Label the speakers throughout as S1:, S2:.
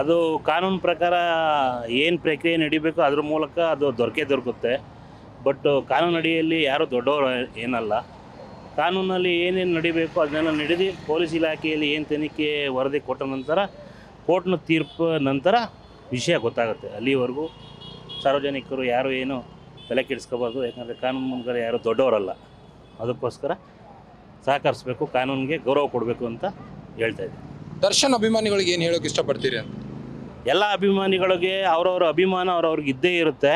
S1: ಅದು ಕಾನೂನು ಪ್ರಕಾರ ಏನು ಪ್ರಕ್ರಿಯೆ ನಡಿಬೇಕು ಅದ್ರ ಮೂಲಕ ಅದು ದೊರಕೆ ದೊರಕುತ್ತೆ. ಬಟ್ ಕಾನೂನು ಅಡಿಯಲ್ಲಿ ಯಾರೂ ದೊಡ್ಡವರು ಏನಲ್ಲ. ಕಾನೂನಲ್ಲಿ ಏನೇನು ನಡಿಬೇಕು ಅದನ್ನೆಲ್ಲ ನಡೆದು ಪೊಲೀಸ್ ಇಲಾಖೆಯಲ್ಲಿ ಏನು ತನಿಖೆ ವರದಿ ಕೊಟ್ಟ ನಂತರ ಕೋರ್ಟ್ನ ತೀರ್ಪು ನಂತರ ವಿಷಯ ಗೊತ್ತಾಗುತ್ತೆ. ಅಲ್ಲಿವರೆಗೂ ಸಾರ್ವಜನಿಕರು ಯಾರು ಏನು ತಲೆ ಕೆಡಿಸ್ಕೋಬಾರ್ದು, ಯಾಕಂದರೆ ಕಾನೂನು ಮುಂದೆ ಯಾರು ದೊಡ್ಡವರಲ್ಲ. ಅದಕ್ಕೋಸ್ಕರ ಸಹಕರಿಸಬೇಕು, ಕಾನೂನಿಗೆ ಗೌರವ ಕೊಡಬೇಕು ಅಂತ ಹೇಳ್ತಾ ಇದ್ದೀನಿ.
S2: ದರ್ಶನ್ ಅಭಿಮಾನಿಗಳಿಗೆ ಏನು ಹೇಳೋಕೆ ಇಷ್ಟಪಡ್ತೀರಿ ಅಂತ?
S1: ಎಲ್ಲ ಅಭಿಮಾನಿಗಳಿಗೆ ಅವ್ರವ್ರ ಅಭಿಮಾನ ಅವ್ರವ್ರಿಗೆ ಇದ್ದೇ ಇರುತ್ತೆ.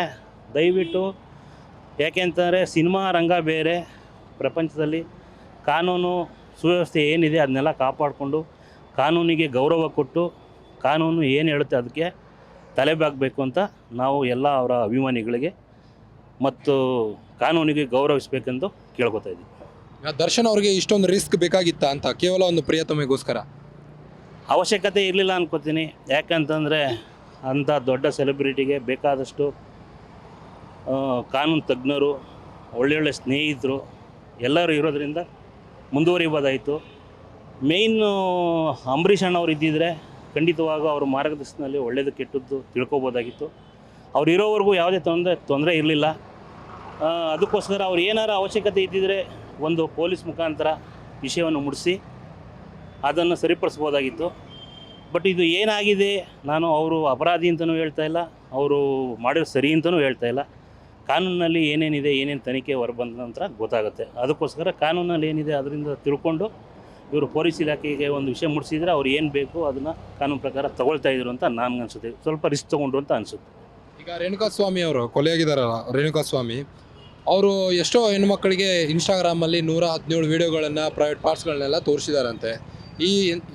S1: ದಯವಿಟ್ಟು ಯಾಕೆಂತಂದರೆ ಸಿನಿಮಾ ರಂಗ ಬೇರೆ, ಪ್ರಪಂಚದಲ್ಲಿ ಕಾನೂನು ಸುವ್ಯವಸ್ಥೆ ಏನಿದೆ ಅದನ್ನೆಲ್ಲ ಕಾಪಾಡಿಕೊಂಡು ಕಾನೂನಿಗೆ ಗೌರವ ಕೊಟ್ಟು ಕಾನೂನು ಏನು ಹೇಳುತ್ತೆ ಅದಕ್ಕೆ ತಲೆಬಾಗಬೇಕು ಅಂತ ನಾವು ಎಲ್ಲ ಅವರ ಅಭಿಮಾನಿಗಳಿಗೆ ಮತ್ತು ಕಾನೂನಿಗೆ ಗೌರವಿಸಬೇಕೆಂದು ಕೇಳ್ಕೊತಾ ಇದ್ದೀವಿ.
S2: ದರ್ಶನ್ ಅವರಿಗೆ ಇಷ್ಟೊಂದು ರಿಸ್ಕ್ ಬೇಕಾಗಿತ್ತ ಅಂತ ಕೇವಲ ಒಂದು ಪ್ರಿಯತಮೆಗೋಸ್ಕರ?
S1: ಅವಶ್ಯಕತೆ ಇರಲಿಲ್ಲ ಅನ್ಕೋತೀನಿ. ಯಾಕಂತಂದರೆ ಅಂಥ ದೊಡ್ಡ ಸೆಲೆಬ್ರಿಟಿಗೆ ಬೇಕಾದಷ್ಟು ಕಾನೂನು ತಜ್ಞರು, ಒಳ್ಳೊಳ್ಳೆ ಸ್ನೇಹಿತರು ಎಲ್ಲರೂ ಇರೋದರಿಂದ ಮುಂದುವರಿಬೋದಾಯಿತು. ಮೇಯ್ನು ಅಂಬರೀಷ್ ಅಣ್ಣವ್ರು ಇದ್ದಿದ್ರೆ ಖಂಡಿತವಾಗೂ ಅವ್ರ ಮಾರ್ಗದರ್ಶನದಲ್ಲಿ ಒಳ್ಳೆಯದು ಕೆಟ್ಟದ್ದು ತಿಳ್ಕೊಬೋದಾಗಿತ್ತು. ಅವ್ರು ಇರೋವರೆಗೂ ಯಾವುದೇ ತೊಂದರೆ ತೊಂದರೆ ಇರಲಿಲ್ಲ. ಅದಕ್ಕೋಸ್ಕರ ಅವ್ರು ಏನಾರ ಅವಶ್ಯಕತೆ ಇದ್ದಿದ್ರೆ ಒಂದು ಪೊಲೀಸ್ ಮುಖಾಂತರ ವಿಷಯವನ್ನು ಮುಡಿಸಿ ಅದನ್ನು ಸರಿಪಡಿಸ್ಬೋದಾಗಿತ್ತು. ಬಟ್ ಇದು ಏನಾಗಿದೆ? ನಾನು ಅವರು ಅಪರಾಧಿ ಅಂತಲೂ ಹೇಳ್ತಾ ಇಲ್ಲ, ಅವರು ಮಾಡಿರೋ ಸರಿ ಅಂತಲೂ ಹೇಳ್ತಾ ಇಲ್ಲ. ಕಾನೂನಿನಲ್ಲಿ ಏನೇನಿದೆ, ಏನೇನು ತನಿಖೆ ಹೊರಬಂದ ನಂತರ ಗೊತ್ತಾಗುತ್ತೆ. ಅದಕ್ಕೋಸ್ಕರ ಕಾನೂನಲ್ಲಿ ಏನಿದೆ ಅದರಿಂದ ತಿಳ್ಕೊಂಡು ಇವರು ಪೊಲೀಸ್ ಇಲಾಖೆಗೆ ಒಂದು ವಿಷಯ ಮುಡಿಸಿದರೆ ಅವ್ರು ಏನು ಬೇಕು ಅದನ್ನು ಕಾನೂನು ಪ್ರಕಾರ ತಗೊಳ್ತಾ ಇದ್ರು ಅಂತ ನನಗೆ ಅನಿಸುತ್ತೆ. ಸ್ವಲ್ಪ ರಿಸ್ಕ್ ತೊಗೊಂಡ್ರು ಅಂತ ಅನಿಸುತ್ತೆ.
S2: ಈಗ ರೇಣುಕಾಸ್ವಾಮಿ ಅವರು ಕೊಲೆಯಾಗಿದ್ದಾರಲ್ಲ ರೇಣುಕಾಸ್ವಾಮಿ, ಅವರು ಎಷ್ಟೋ ಹೆಣ್ಮಕ್ಳಿಗೆ ಇನ್ಸ್ಟಾಗ್ರಾಮಲ್ಲಿ ನೂರ ಹದಿನೇಳು ವೀಡಿಯೋಗಳನ್ನು ಪ್ರೈವೇಟ್ ಪಾರ್ಟ್ಸ್ಗಳನ್ನೆಲ್ಲ ತೋರಿಸಿದಾರಂತೆ. ಈ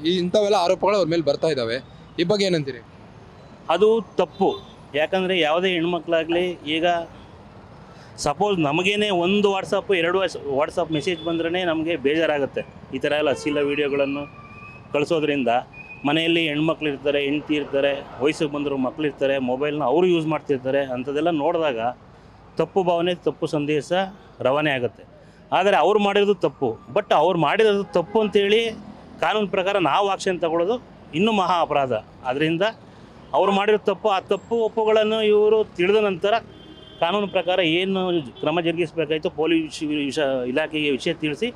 S2: ಈ ಇಂಥವೆಲ್ಲ ಆರೋಪಗಳು ಅವ್ರ ಮೇಲೆ ಬರ್ತಾ ಇದ್ದಾವೆ. ಈ ಬಗ್ಗೆ ಏನಂತೀರಿ?
S1: ಅದು ತಪ್ಪು. ಯಾಕಂದರೆ ಯಾವುದೇ ಹೆಣ್ಮಕ್ಳಾಗಲಿ ಈಗ ಸಪೋಸ್ ನಮಗೇನೆ ಒಂದು ವಾಟ್ಸಪ್ಪು ಎರಡು ವಾಟ್ಸ್ ವಾಟ್ಸಪ್ ಮೆಸೇಜ್ ಬಂದ್ರೇ ನಮಗೆ ಬೇಜಾರಾಗುತ್ತೆ. ಈ ಥರ ಎಲ್ಲ ಅಶೀಲ ವೀಡಿಯೋಗಳನ್ನು ಕಳಿಸೋದ್ರಿಂದ ಮನೆಯಲ್ಲಿ ಹೆಣ್ಮಕ್ಳು ಇರ್ತಾರೆ, ಹೆಂಡ್ತಿ ಇರ್ತಾರೆ, ವಯಸ್ಸಿಗೆ ಬಂದರು ಮಕ್ಳು ಇರ್ತಾರೆ ಮೊಬೈಲ್ನ ಅವರು ಯೂಸ್ ಮಾಡ್ತಿರ್ತಾರೆ, ಅಂಥದ್ದೆಲ್ಲ ನೋಡಿದಾಗ ತಪ್ಪು ಭಾವನೆ, ತಪ್ಪು ಸಂದೇಶ ರವಾನೆ ಆಗುತ್ತೆ. ಆದರೆ ಅವ್ರು ಮಾಡಿರೋದು ತಪ್ಪು. ಬಟ್ ಅವ್ರು ಮಾಡಿರೋದು ತಪ್ಪು ಅಂತೇಳಿ ಕಾನೂನು ಪ್ರಕಾರ ನಾವು ಆಕ್ಷನ್ ತಗೊಳ್ಳೋದು ಇನ್ನೂ ಮಹಾ ಅಪರಾಧ. ಆದ್ದರಿಂದ ಅವ್ರು ಮಾಡಿರೋ ತಪ್ಪು, ಆ ತಪ್ಪು ಒಪ್ಪುಗಳನ್ನು ಇವರು ತಿಳಿದ ನಂತರ ಕಾನೂನು ಪ್ರಕಾರ ಏನು ಕ್ರಮ ಜರುಗಿಸಬೇಕಾಯಿತು ಪೊಲೀಸ್ ವಿಷ, ಇಲಾಖೆಗೆ ವಿಷಯ ತಿಳಿಸಿ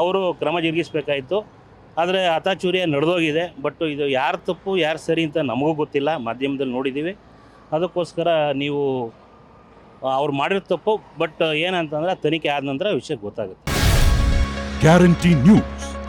S1: ಅವರು ಕ್ರಮ ಜರುಗಿಸಬೇಕಾಯಿತು. ಆದರೆ ಹತಾಚೂರಿಯ ನಡೆದೋಗಿದೆ. ಬಟ್ ಇದು ಯಾರು ತಪ್ಪು, ಯಾರು ಸರಿ ಅಂತ ನಮಗೂ ಗೊತ್ತಿಲ್ಲ. ಮಾಧ್ಯಮದಲ್ಲಿ ನೋಡಿದ್ದೀವಿ. ಅದಕ್ಕೋಸ್ಕರ ನೀವು, ಅವ್ರು ಮಾಡಿರೋ ತಪ್ಪು, ಬಟ್ ಏನಂತಂದ್ರೆ ತನಿಖೆ ಆದ ನಂತರ ವಿಷಯ ಗೊತ್ತಾಗುತ್ತೆ.
S3: Guarantee news.